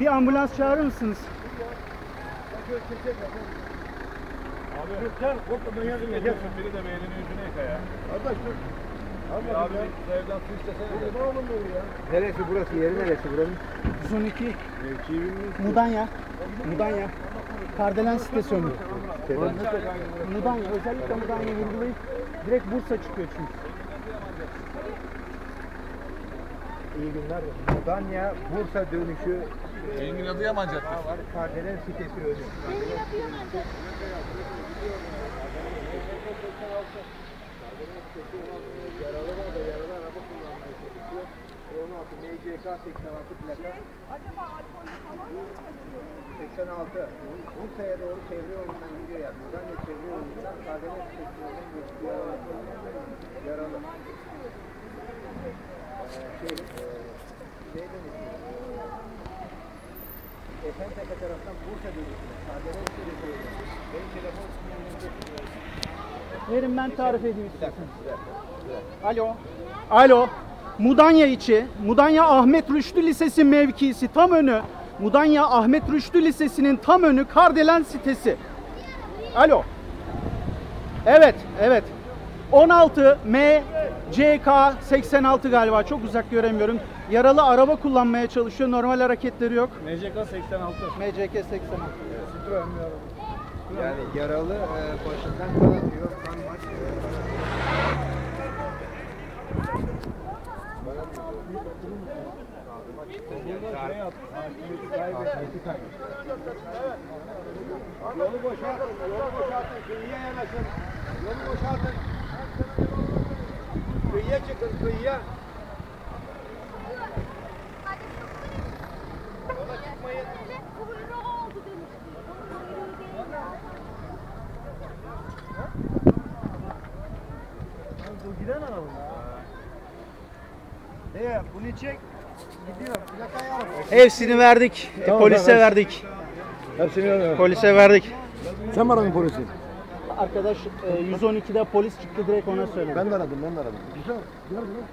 Bir ambulans çağırır mısınız? Gel, hop ben yardım edeyim. Biri de beynini yüzünü yıka ya. Kardeş dur. Abi abi su istesene. Ne oğlum ya? Neresi burası? Yeri neresi buranın? 112 Mevki bilmiyorum. Mudanya. Mudanya. Kardelen sitesi. Mudanya. Özellikle Mudanya vurgulayıp direkt Bursa çıkıyor çünkü. İyi günler. Mudanya, Bursa dönüşü Engin Adıyaman Caddesi. var. Kardelen sitesi önü. Yaralı var da yaralı araba kullanmaya çalışıyor. 16 MCK 86 plaka. 86. Bursa'ya doğru çevre yolundan gidiyor yani. Mudanya çevre yolundan Kardelen sitesi önünden Benim Verin ben tarif edeyim. Alo. Alo. Mudanya içi, Mudanya Ahmet Rüştü Lisesi mevkisi tam önü, Mudanya Ahmet Rüştü Lisesi'nin tam önü Kardelen sitesi. Alo. Evet, evet. 16 M CK 86 galiba çok uzak göremiyorum. Yaralı araba kullanmaya çalışıyor. Normal hareketleri yok. MCK 86. MCK 86. Yani yaralı e, başından kan atıyor. Kan var. Yolu boşaltın, yolu boşaltın, kıyıya yanaşın. Yolu boşaltın. Kıyıya çıkın, kıyıya. Bu giden araba mı? Ne? Bunu çek. Gidiyor. Plakayı al. Hepsini verdik. Tamam, polise verdik. Hepsini. Polise verdik. Sen mi aradın polisi? arkadaş e, 112'de polis çıktı direkt ona söyledi. Ben de aradım, ben de aradım. Güzel, güzel, güzel.